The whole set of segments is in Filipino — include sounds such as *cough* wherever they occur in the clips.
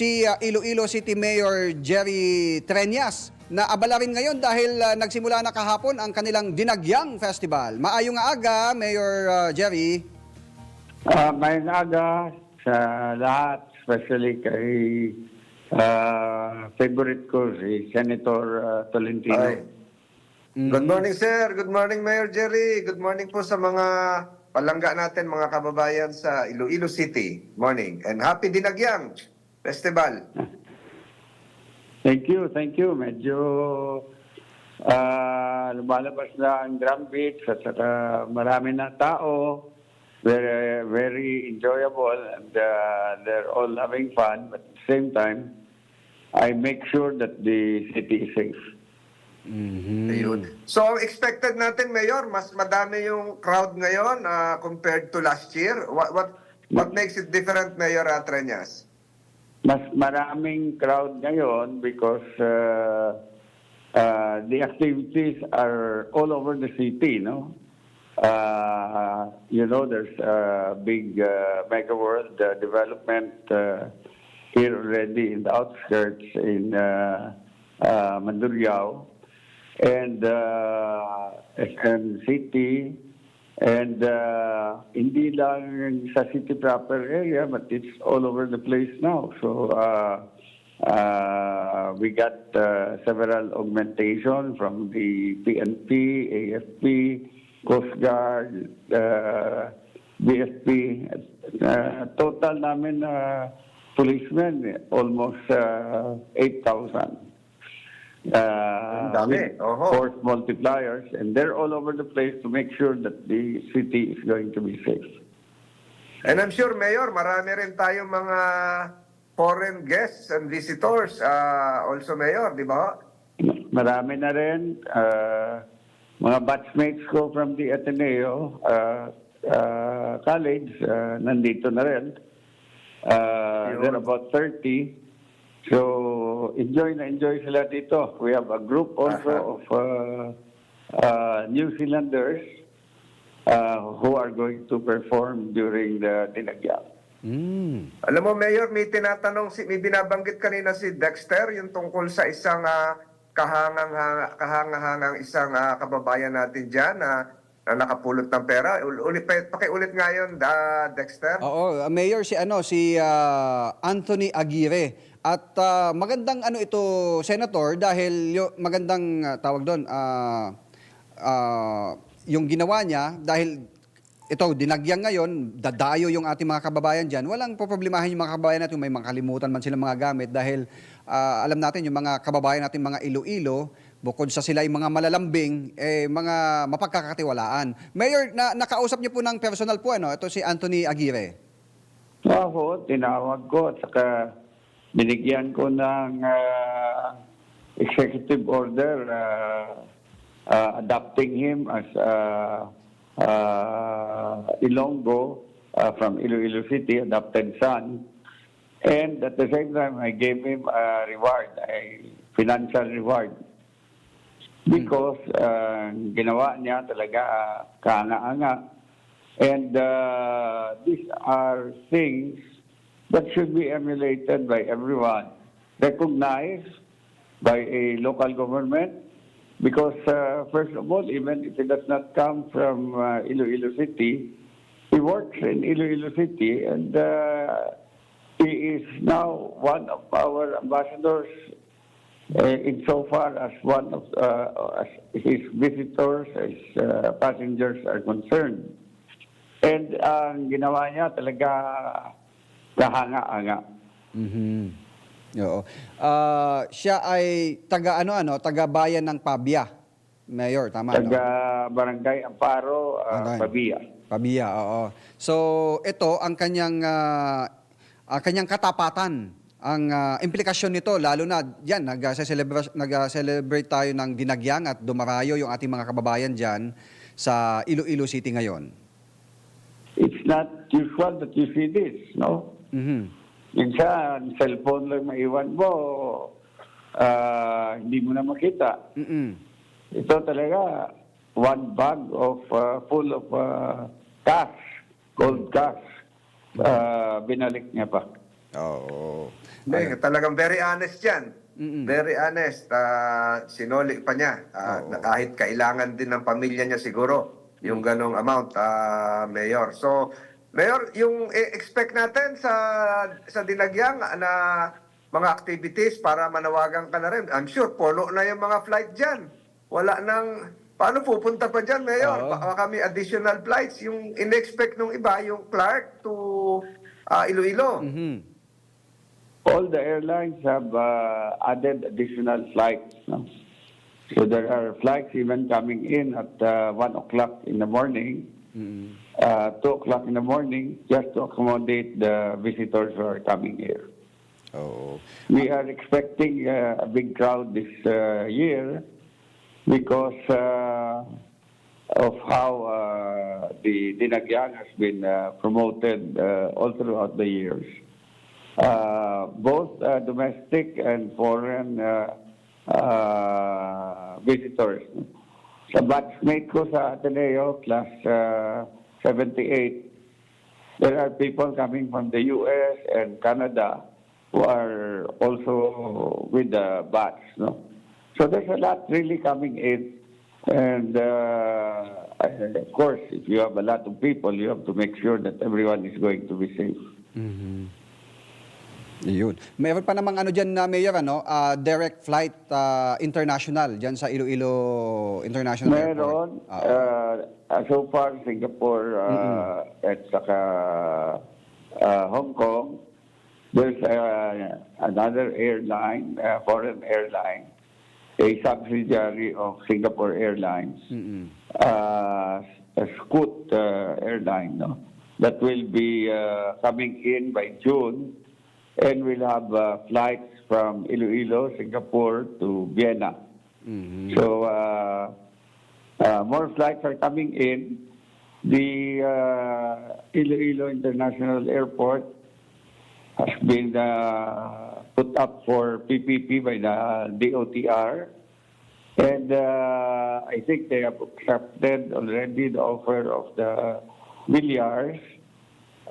si uh, Iloilo City Mayor Jerry Treñas na abala rin ngayon dahil uh, nagsimula na kahapon ang kanilang Dinagyang Festival. Maayong aga, Mayor uh, Jerry. Ah, may aga sa lahat, especially kay ah, favorite ko si Senator ah, Tolentino. Ay. Good morning, sir. Good morning, Mayor Jerry. Good morning po sa mga palangga natin, mga kababayan sa Iloilo City. Morning. And happy Dinagyang Festival. Thank you, thank you. Medyo ah, lumalabas na ang drum beats at saka marami na tao. Very, very enjoyable and ah, they're all having fun. But at the same time, I make sure that the city is safe. Ayun. So, ang expected natin, Mayor, mas madami yung crowd ngayon ah, compared to last year. What what what makes it different, Mayor Atreñas? Mas maraming crowd ngayon because uh, uh, the activities are all over the city, no? Uh, you know, there's a big uh, mega world uh, development uh, here already in the outskirts in uh, uh, Mandurriao and uh, SM City and uh, hindi lang sa city proper area but it's all over the place now so uh, uh, we got uh, several augmentation from the PNP, AFP, Coast Guard, uh, BFP. Uh, total namin uh, policemen almost uh, 8,000 uh, dami. Oho. force multipliers, and they're all over the place to make sure that the city is going to be safe. And I'm sure, Mayor, marami rin tayong mga foreign guests and visitors. ah, also, Mayor, di ba? Marami na rin, uh, mga batchmates ko from the Ateneo uh, uh, College, uh, nandito na rin. Uh, Yun. they're about 30. So, enjoy na enjoy sila dito. We have a group also Aha. of uh, uh, New Zealanders uh, who are going to perform during the Dinagyang. Mm. Alam mo, Mayor, may tinatanong, si, may binabanggit kanina si Dexter, yung tungkol sa isang ah, kahangang, kahangahangang isang ah, kababayan natin dyan na, na nakapulot ng pera. Ul- Ulit, pa- pakiulit nga yun, ah, Dexter. Oo, uh, Mayor si ano si uh, Anthony Aguirre. At uh, magandang ano ito Senator dahil yo, magandang uh, tawag doon uh, uh, yung ginawa niya dahil ito dinagyang ngayon dadayo yung ating mga kababayan diyan. Walang poproblemahin yung mga kababayan natin may makalimutan man sila mga gamit dahil uh, alam natin yung mga kababayan natin mga Iloilo bukod sa sila yung mga malalambing, eh, mga mapagkakatiwalaan. Mayor, na, nakausap niyo po ng personal po, ano? Ito si Anthony Aguirre. Ako, tinawag ko at saka binigyan ko ng ah, executive order ah, ah, adopting him as uh, Ilonggo ah, from Iloilo City, adopted son. And at the same time, I gave him a reward, a financial reward. Because ah, ginawa niya talaga uh, kaanga-anga. And uh, these are things that should be emulated by everyone, recognized by a local government, because uh, first of all, even if it does not come from uh, Iloilo City, he works in Iloilo City, and uh, he is now one of our ambassadors uh, insofar as one of uh, as his visitors, his uh, passengers are concerned. And ang ginawa niya talaga kahanga-anga. Mhm. Oo. Ah, siya ay taga ano ano, taga bayan ng Pabia. Mayor, tama no? Taga Barangay Amparo, uh, Barangay. Pabia. Pabia, oo. So, ito ang kanyang ah, ang kanyang katapatan. Ang ah, implikasyon nito lalo na diyan nag-celebrate tayo ng dinagyang at dumarayo yung ating mga kababayan diyan sa Iloilo City ngayon. It's not usual that you see this, no? Mhm. Minsan, cellphone lang maiwan mo, ah, hindi mo na makita. Mhm. Ito talaga, one bag of uh, full of uh, cash, gold cash. Uh, binalik niya pa. Oo. Hindi, talagang very honest yan. Very honest. Ah, sinoli pa niya. Ah, na kahit kailangan din ng pamilya niya siguro yung ganong amount, ah, Mayor. So, Mayor, yung expect natin sa sa Dinagyang na mga activities para manawagan ka na rin. I'm sure, polo na yung mga flight dyan. Wala nang... Paano pupunta pa dyan, Mayor? Oo. Baka kami additional flights. Yung in-expect nung iba, yung Clark to ah, Iloilo. Mhm. All the airlines have uh, added additional flights. No? So there are flights even coming in at uh, 1 o'clock in the morning, Mhm. uh, 2 o'clock in the morning, just to accommodate the visitors who are coming here. Oo. We are expecting uh, a big crowd this uh, year because uh, of how uh, the Dinagyang has been uh, promoted uh, all throughout the years. Uh, both uh, domestic and foreign uh, uh, visitors. Sa batchmate ko sa Ateneo, class uh, 78, there are people coming from the U.S. and Canada who are also with the batch. No? So there's a lot really coming in. And uh, of course, if you have a lot of people, you have to make sure that everyone is going to be safe. Mhm. Yun. Meron pa namang ano dyan na mayor, ano, ah, direct flight ah, international dyan sa Iloilo International Meron, Airport. Ah, uh, uh, so far, Singapore uh, at saka uh, Hong Kong, there's uh, another airline, uh, foreign airline, a subsidiary of Singapore Airlines, mm-mm. uh, a Scoot uh, airline, no? that will be uh, coming in by June and we'll have uh, flights from Iloilo, Singapore to Vienna. Mhm. So uh, uh, more flights are coming in. The uh, Iloilo International Airport has been uh, put up for PPP by the DOTR. And uh, I think they have accepted already the offer of the Villiers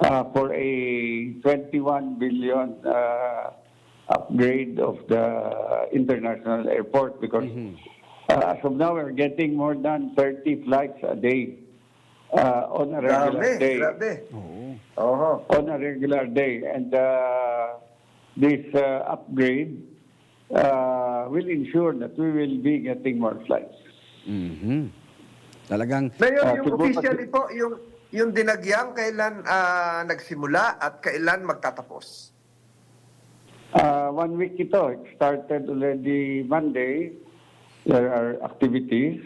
uh, for a 21 billion uh, upgrade of the international airport because uh, as of now we're getting more than 30 flights a day uh, on a regular Grabe, day grabe. Oho. on a regular day. And uh, this uh, upgrade uh, will ensure that we will be getting more flights. Mhm. Talagang Mayor, Ah, yung officially po, yung, yung dinagyang, kailan ah, nagsimula at kailan magtatapos? Uh, one week ito, it started already Monday. There are activities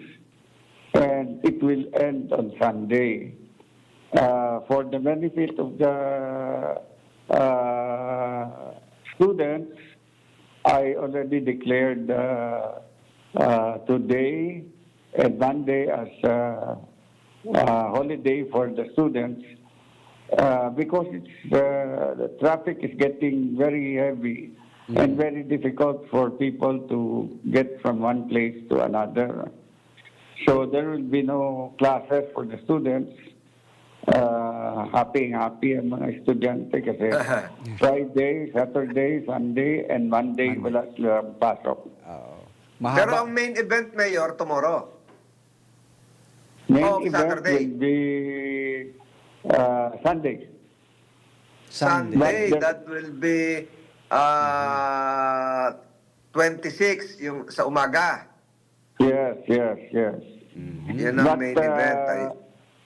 and it will end on Sunday. Uh, for the benefit of the uh, students, I already declared uh, uh, today and Monday as uh, uh, holiday for the students uh, because it's, uh, the traffic is getting very heavy and very difficult for people to get from one place to another. So there will be no classes for the students. Uh, happy happy ang mga estudyante kasi Friday, Saturday, Sunday, and Monday wala sila pasok. oo. Pero ang main event, Mayor, tomorrow. Main Oh, event Saturday. will be uh, Sunday. Sunday. Sunday, But the- that will be ah 26, yung sa umaga. Yes, yes, yes. Yan ang main uh, event. Ay,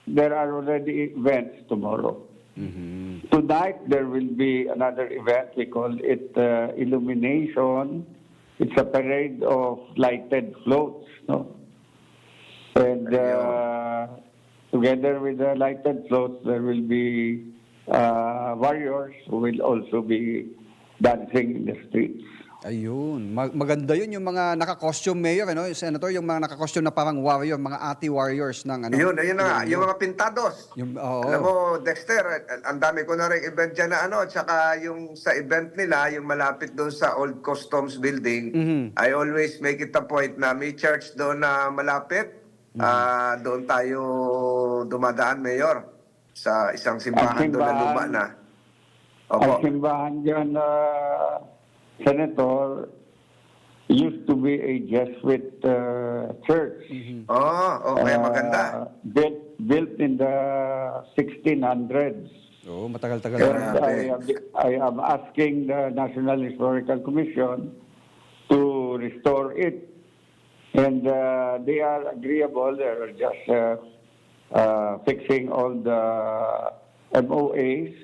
there are already events tomorrow. Mhm. Tonight there will be another event. We call it uh, illumination. It's a parade of lighted floats, no? And uh, together with the lighted floats, there will be uh, warriors who will also be dancing in the streets. Ayun. Mag- maganda yun yung mga naka-costume mayor, ano, Senator, yung mga naka-costume na parang warrior, mga ati-warriors ng ano. yun, ayun na nga, yung mga pintados. Yung, oo. Alam mo, Dexter, ang dami ko na rin event dyan na ano, tsaka yung sa event nila, yung malapit doon sa Old Customs Building, Mhm. I always make it a point na may church doon na malapit. Mhm. Ah, doon tayo dumadaan, Mayor, sa isang simbahan Ang doon na simbahan. luma na. Ang Opo. simbahan dyan, uh, Senator, used to be a Jesuit uh, church. Oh, okay, Uh, maganda. built, built in the 1600s. Oo, matagal-tagal na. I am, I am asking the National Historical Commission to restore it. And uh, they are agreeable. They are just uh, uh, fixing all the MOAs.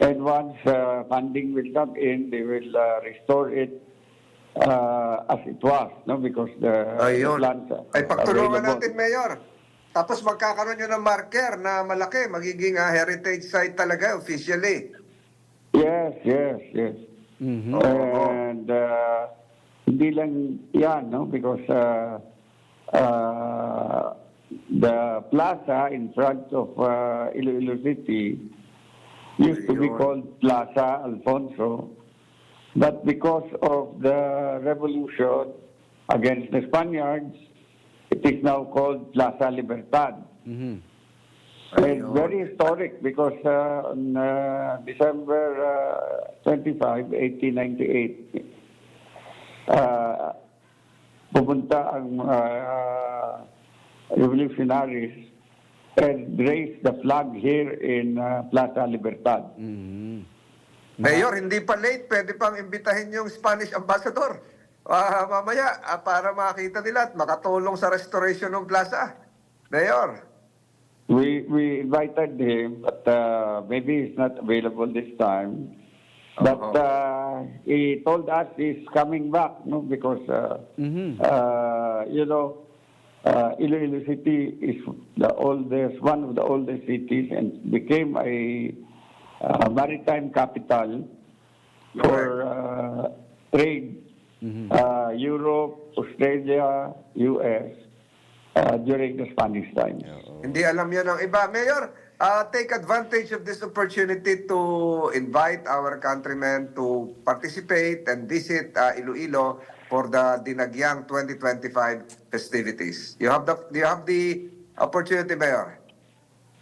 And once uh, funding will come in, they will uh, restore it uh, as it was, no? Because the, the Ayun. plans are Ay, pagtulungan available. natin, Mayor. Tapos magkakaroon nyo ng marker na malaki, magiging ah, heritage site talaga officially. Yes, yes, yes. Mhm. And uh, hindi lang yan, no? Because uh, uh, the plaza in front of uh, Iloilo City used to be called Plaza Alfonso. But because of the revolution against the Spaniards, it is now called Plaza Libertad. Mhm. It's very historic because uh, on uh, December uh, 25, 1898, uh, pumunta ang uh, revolutionaries and raised the flag here in uh, Plaza Libertad. Mhm. Mayor, hindi pa late. Pwede pang imbitahin yung Spanish ambassador. Ah, mamaya, ah, para makita nila at makatulong sa restoration ng plaza. Mayor. We we invited him, but uh, maybe he's not available this time. But uh, he told us he's coming back, no, because uh, Mhm. uh, you know, uh, Iloilo City is the oldest, one of the oldest cities, and became a uh, maritime capital for uh, trade. Uh, Europe, Australia, U.S. Uh, during the Spanish times. Hindi alam yan ng iba. Mayor, ah, take advantage of this opportunity to invite our countrymen to participate and visit ah, Iloilo for the Dinagyang 2025 festivities. You have the you have the opportunity, Mayor.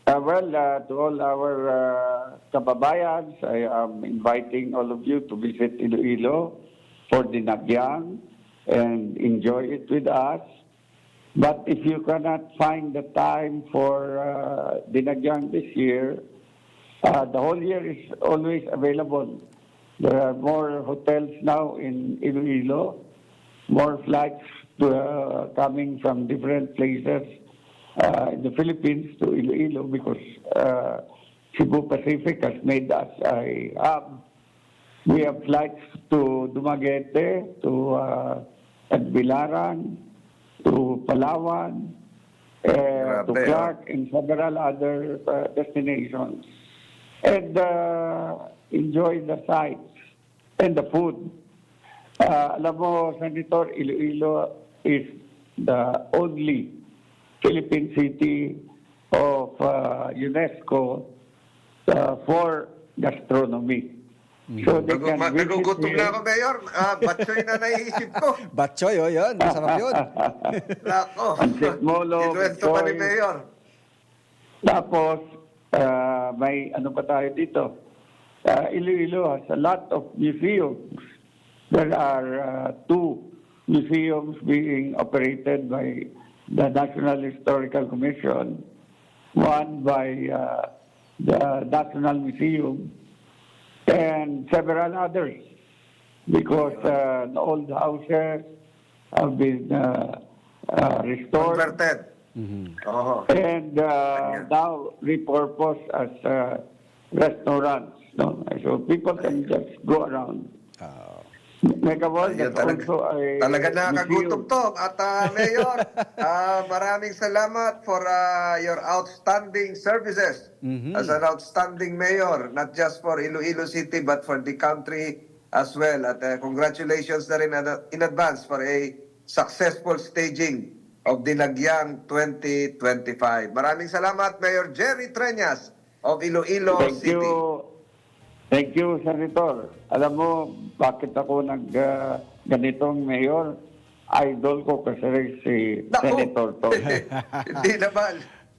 Uh, well, uh, to all our uh, kababayans, I am inviting all of you to visit Iloilo for the Nagyang and enjoy it with us. But if you cannot find the time for uh, the this year, uh, the whole year is always available. There are more hotels now in Iloilo, more flights to, uh, coming from different places uh, in the Philippines to Iloilo because uh, Cebu Pacific has made us a hub. We have flights to Dumaguete, to uh, Tagbilaran, to Palawan, uh, to Clark, and several other uh, destinations. And uh, enjoy the sights and the food. Uh, alam mo, Senator, Iloilo is the only Philippine city of uh, UNESCO uh, for gastronomy. So ma- visit Nagugutom na ako, Mayor. Ah, batsoy na naiisip ko. *laughs* Batchoy, oh, yun. Masarap yun. *laughs* Nako. Pancit molo, Inuwento pa ni batsoy. Mayor. Tapos, uh, may ano pa tayo dito? Uh, Iloilo has a lot of museums. There are uh, two museums being operated by the National Historical Commission. One by uh, the National Museum and several others because uh, the old houses have been uh, uh, restored Converted. Mhm. Oo. and uh, now repurposed as uh, restaurants. No? So people can just go around. Ah, Mega World, Ayun, that's talaga, also a talaga nakakagutom to. At ah, Mayor, *laughs* ah, maraming salamat for ah, your outstanding services Mhm. as an outstanding mayor, not just for Iloilo City but for the country as well. At ah, congratulations na rin ad- in advance for a successful staging of Dinagyang 2025. Maraming salamat, Mayor Jerry Treñas of Iloilo Thank City. you. Thank you, Senator. Alam mo, bakit ako nag uh, ganitong mayor? Idol ko kasi si Naku! Senator to. *laughs* Hindi naman.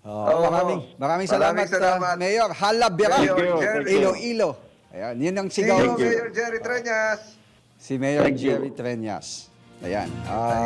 oh, maraming, maraming salamat, Maraming salamat. ah, Mayor. Halabira. Thank you. Jerry. Thank you. Iloilo. Ayan, yun ang sigaw Thank you. Mayor Jerry Treñas. si Mayor Thank you. Jerry Treñas. Ayan. ah,